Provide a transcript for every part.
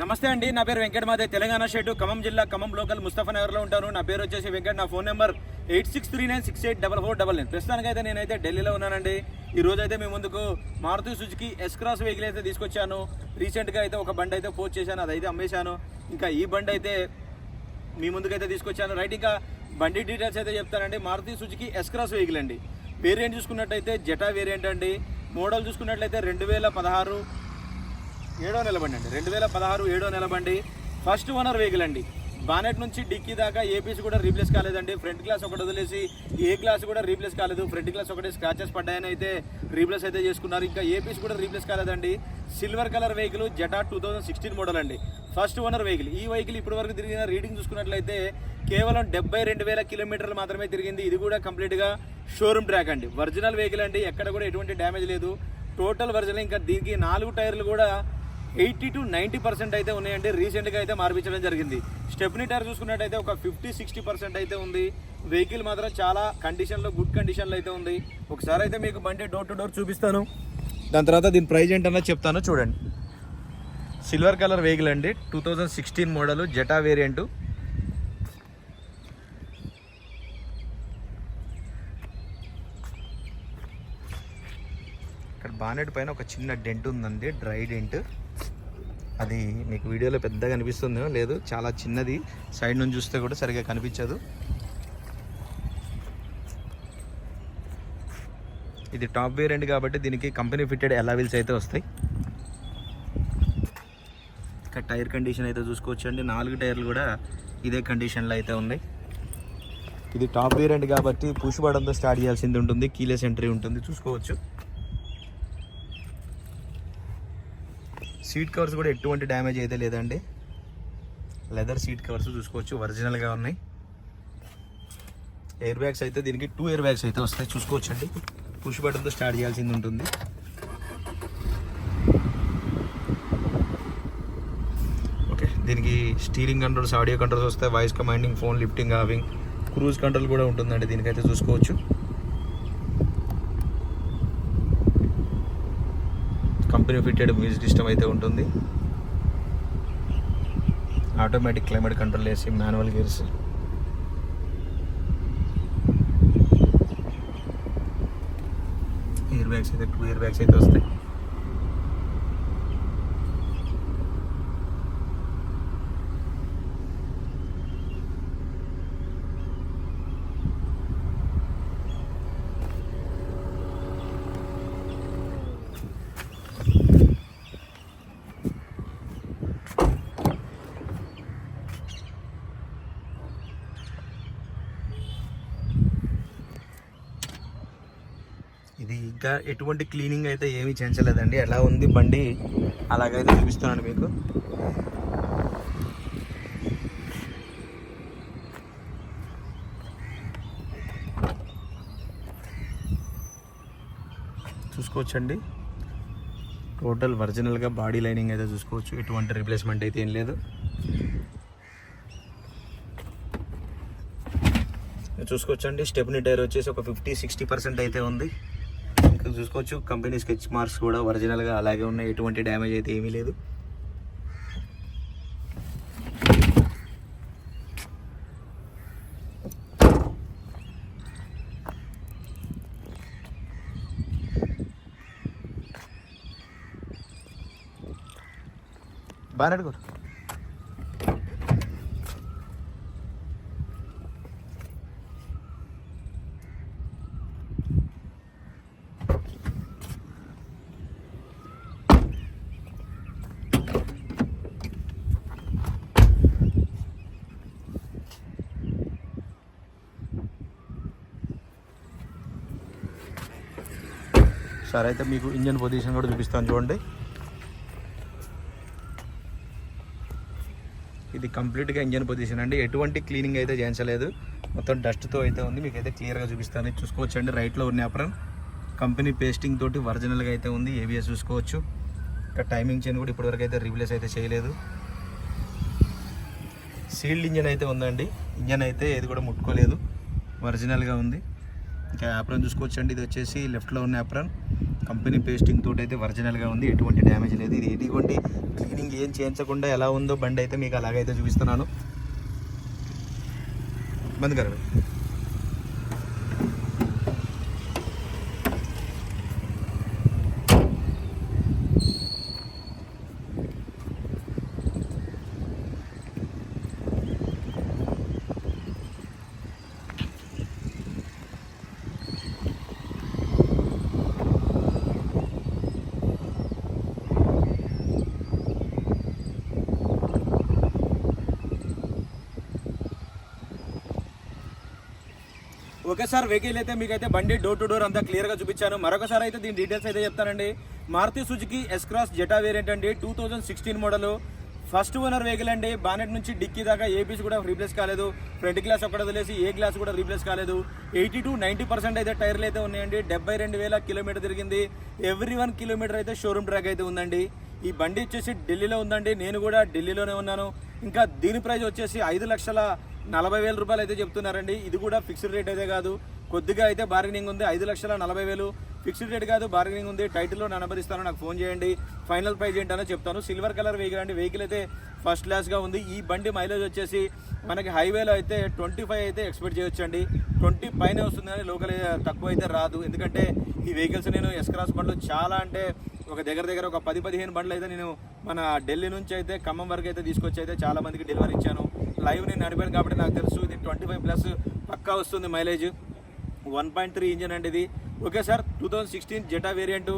నమస్తే అండి నా పేరు వెంకట మాదే తెలంగాణ షెడ్ ఖమ్మం జిల్లా ఖమ్మం లోకల్ ముస్తఫానగర్లో ఉంటాను. నా పేరు వచ్చేసి వెంకట్ నా phone number eight six three nine six eight double four double nine. ప్రస్తుతానికైతే నేనైతే ఢిల్లీలో ఉన్నానండి. ఈ రోజు అయితే మీ ముందుకు Maruti Suzuki S cross vehicle అయితే తీసుకొచ్చాను. రీసెంట్గా అయితే ఒక బండి అయితే పోస్ట్ చేశాను అదైతే అమ్మేశాను. ఇంకా ఈ బండి అయితే మీ ముందుకైతే తీసుకొచ్చాను. రైట్ ఇంకా బండి డీటెయిల్స్ అయితే చెప్తానండి. Maruti Suzuki S cross vehicle అండి. వేరియంట్ చూసుకున్నట్టయితే జటా వేరియంట్ అండి. మోడల్ చూసుకున్నట్లయితే రెండు వేల పదహారు ఏడో నెలబండి అండి. రెండు వేల పదహారు ఏడో నెలబండి. ఫస్ట్ ఓనర్ వెహికల్ అండి. బానెట్ నుంచి డిక్కీ దాకా ఏపీసీ కూడా రీప్లేస్ కాలేదండి. ఫ్రంట్ గ్లాస్ ఒకటి వదిలేసి ఏ గ్లాస్ కూడా రీప్లేస్ కాలేదు. ఫ్రంట్ గ్లాస్ ఒకటి స్క్రాచెస్ పడ్డాయని అయితే రీప్లేస్ అయితే చేసుకున్నారు. ఇంకా ఏపీసీ కూడా రీప్లేస్ కాలేదండి. Silver colour vehicle Zeta two thousand sixteen model అండి. ఫస్ట్ ఓనర్ వెహికల్ ఈ వెహికల్ ఇప్పటి వరకు తిరిగిన రీడింగ్ చూసుకున్నట్లయితే కేవలం డెబ్బై రెండు వేల కిలోమీటర్లు మాత్రమే తిరిగింది. ఇది కూడా కంప్లీట్గా షోరూమ్ ట్రాక్ అండి. ఒరిజినల్ వెహికల్ అండి. ఎక్కడ కూడా ఎటువంటి డ్యామేజ్ లేదు. టోటల్ ఒరిజినల్ ఇంకా దీనికి నాలుగు టైర్లు కూడా ఎయిటీ టు నైంటీ పర్సెంట్ అయితే ఉన్నాయండి. రీసెంట్గా అయితే మార్పించడం జరిగింది. స్టెప్నీ టైర్ చూసుకున్నట్టయితే ఒక ఫిఫ్టీ సిక్స్టీ పర్సెంట్ అయితే ఉంది. వెహికల్ మాత్రం చాలా కండిషన్లో గుడ్ కండిషన్లో అయితే ఉంది. ఒకసారి అయితే మీకు బండి డోర్ టు డోర్ చూపిస్తాను. దాని తర్వాత దీని ప్రైజ్ ఏంటన్నా చెప్తాను చూడండి. సిల్వర్ కలర్ వెహికల్ అండి. Two thousand sixteen model Zeta variant ఇక్కడ బానెట్ పైన ఒక చిన్న డెంట్ ఉందండి డ్రై డెంట్ అది మీకు వీడియోలో పెద్దగా కనిపిస్తుందో లేదు చాలా చిన్నది. సైడ్ నుంచి చూస్తే కూడా సరిగా కనిపించదు. ఇది టాప్ వేరియంట్ కాబట్టి దీనికి కంపెనీ ఫిట్టెడ్ వీల్స్ అయితే వస్తాయి. ఇక్కడ టైర్ కండిషన్ అయితే చూసుకోవచ్చు అండి నాలుగు టైర్లు కూడా ఇదే కండిషన్లో అయితే ఉన్నాయి. ఇది టాప్ వేరియంట్ కాబట్టి పుష్ బటన్తో స్టార్ట్ చేయాల్సింది ఉంటుంది. కీలెస్ ఎంట్రీ ఉంటుంది. చూసుకోవచ్చు. సీట్ కవర్స్ కూడా ఎటువంటి డ్యామేజ్ అయితే లేదండి. లెదర్ సీట్ కవర్స్ చూసుకోవచ్చు ఒరిజినల్గా ఉన్నాయి. ఎయిర్ బ్యాగ్స్ అయితే దీనికి టూ ఎయిర్ బ్యాగ్స్ అయితే వస్తాయి చూసుకోవచ్చు అండి పుష్ బటన్తో స్టార్ట్ చేయాల్సింది ఉంటుంది. ఓకే దీనికి స్టీరింగ్ కంట్రోల్స్ ఆడియో కంట్రోల్స్ వస్తాయి voice commanding phone lifting having cruise control కూడా ఉంటుందండి దీనికైతే చూసుకోవచ్చు. కంపెనీ ఫిట్టెడ్ మ్యూజిక్ సిస్టమ్ అయితే ఉంటుంది. ఆటోమేటిక్ క్లైమేట్ కంట్రోల్ వేసి మాన్యువల్ గేర్స్ ఎయిర్ బ్యాగ్స్ అయితే టూ ఇయర్ బ్యాగ్స్ అయితే వస్తాయి. ఇది ఇంకా ఎటువంటి క్లీనింగ్ అయితే ఏమీ చేయించలేదండి. ఎలా ఉంది బండి? అలాగైతే చూపిస్తున్నాను మీకు. చూసుకోవచ్చండి. టోటల్ ఒరిజినల్గా బాడీ లైనింగ్ అయితే చూసుకోవచ్చు. ఎటువంటి రిప్లేస్మెంట్ అయితే ఏం లేదు. చూసుకోవచ్చండి. స్టెప్ని టైర్ వచ్చేసి ఒక ఫిఫ్టీ సిక్స్టీ పర్సెంట్ అయితే ఉంది. ఇక్కడ చూసుకోవచ్చు. కంపెనీ స్కెచ్ మార్క్స్ కూడా ఒరిజినల్గా అలాగే ఉన్నాయి. ఎటువంటి డ్యామేజ్ అయితే ఏమీ లేదు. బాగా అడుగు. ఒకసారి అయితే మీకు ఇంజన్ పొజిషన్ కూడా చూపిస్తాను చూడండి. ఇది కంప్లీట్గా ఇంజన్ పొజిషన్ అండి. ఎటువంటి క్లీనింగ్ అయితే చేయించలేదు. మొత్తం డస్ట్తో అయితే ఉంది. మీకు అయితే క్లియర్గా చూపిస్తాను. చూసుకోవచ్చు అండి రైట్లో ఉన్న అప్రన్ కంపెనీ పేస్టింగ్ తోటి ఒరిజినల్గా అయితే ఉంది. ఏవిఎస్ చూసుకోవచ్చు. ఇంకా టైమింగ్ చైన్ కూడా ఇప్పటివరకు అయితే రీప్లేస్ అయితే చేయలేదు. సీల్డ్ ఇంజన్ అయితే ఉందండి. ఇంజన్ అయితే ఏది కూడా ముట్టుకోలేదు. ఒరిజినల్గా ఉంది. ఇంకా యాప్రాన్ చూసుకోవచ్చండి. ఇది వచ్చేసి లెఫ్ట్లో ఉన్న యాప్రాన్. కంపెనీ పేస్టింగ్ తోటి అయితే ఒరిజినల్గా ఉంది. ఎటువంటి డ్యామేజ్ లేదు. ఇది ఎటువంటి క్లీనింగ్ ఏం చేయించకుండా ఎలా ఉందో బండి అయితే మీకు అలాగైతే చూపిస్తున్నాను. బంద్ కరవే ఒకేసారి వెహికల్ అయితే మీకైతే బండి డోర్ టు డోర్ అంతా క్లియర్గా చూపించాను. మరొకసారి అయితే దీని డీటెయిల్స్ అయితే చెప్తానండి. Maruti Suzuki S cross Zeta variant అండి. Two thousand sixteen model first owner vehicle అండి. బానెట్ నుంచి డిక్కీ దాకా ఏపీస్ కూడా రీప్లేస్ కాలేదు. ఫ్రంట్ గ్లాస్ ఒక్కడ వదిలేసి ఏ గ్లాస్ కూడా రీప్లేస్ కాలేదు. ఎయిటీ టు నైంటీ పర్సెంట్ అయితే టైర్లు అయితే ఉన్నాయండి. డెబ్బై రెండు వేల కిలోమీటర్ తిరిగింది. ఎవ్రీ వన్ కిలోమీటర్ అయితే షోరూమ్ ట్రాక్ అయితే ఉందండి. ఈ బండి వచ్చేసి ఢిల్లీలో ఉందండి. నేను కూడా ఢిల్లీలోనే ఉన్నాను. ఇంకా దీని ప్రైస్ వచ్చేసి ఐదు లక్షల నలభై వేల రూపాయలు అయితే చెప్తున్నారండి. ఇది కూడా ఫిక్స్డ్ రేట్ అయితే కాదు. కొద్దిగా అయితే బార్గెనింగ్ ఉంది. ఐదు లక్షల నలభై వేలు. ఫిక్స్డ్ రేట్ కాదు బార్గెనింగ్ ఉంది. టైటిల్లో నా నాకు ఫోన్ చేయండి. ఫైనల్ ప్రైజ్ ఏంటనో చెప్తాను. సిల్వర్ కలర్ వెహికల్ అండి. వెహికల్ అయితే ఫస్ట్ క్లాస్గా ఉంది. ఈ బండి మైలేజ్ వచ్చేసి మనకి హైవేలో అయితే ట్వంటీ ఫైవ్ అయితే ఎక్స్పెక్ట్ చేయొచ్చండి. ట్వంటీ పైన వస్తుంది కానీ లోకల్ తక్కువ అయితే రాదు. ఎందుకంటే ఈ వెహికల్స్ నేను ఎస్క్రాస్ బండ్లు చాలా అంటే ఒక దగ్గర దగ్గర ఒక పది పదిహేను బండ్లు అయితే నేను మన ఢిల్లీ నుంచి అయితే ఖమ్మం వరకు అయితే తీసుకొచ్చి అయితే చాలా మందికి డెలివరీ ఇచ్చాను. లైవ్ నేను నడిపాను కాబట్టి నాకు తెలుసు. ఇది ట్వంటీ ఫైవ్ ప్లస్ పక్కా వస్తుంది mileage. One point three engine అండి ఇది. Okay sir two thousand sixteen Zeta variant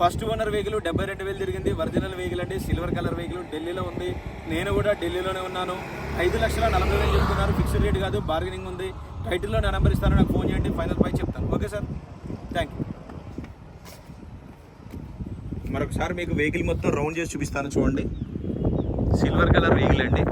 first owner vehicle డెబ్బై రెండు వేలు తిరిగింది. ఒరిజినల్ వెహికల్ అండి సిల్వర్ కలర్ వెహికల్ ఢిల్లీలో ఉంది. నేను కూడా ఢిల్లీలోనే ఉన్నాను. ఐదు లక్షల నలభై వేలు చెప్తున్నారు. ఫిక్స్డ్ రేట్ కాదు బార్గెనింగ్ ఉంది. టైటిల్లో నా నెంబర్ ఇస్తాను నాకు ఫోన్ చేయండి ఫైనల్ పై చెప్తాను. ఓకే సార్ థ్యాంక్ యూ మరొకసారి మీకు వెహికల్ మొత్తం రౌండ్ చేసి చూపిస్తాను చూడండి. సిల్వర్ కలర్ వెహికల్ అండి.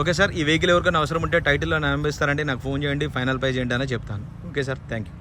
ఓకే సార్ ఈ వెహికల్ ఎవరికైనా అవసరం ఉంటే టైటిల్లో నెంబర్ నాకు ఫోన్ చేయండి ఫైనల్ ప్రైజ్ చేయండి అని చెప్తాను. Okay sir thank you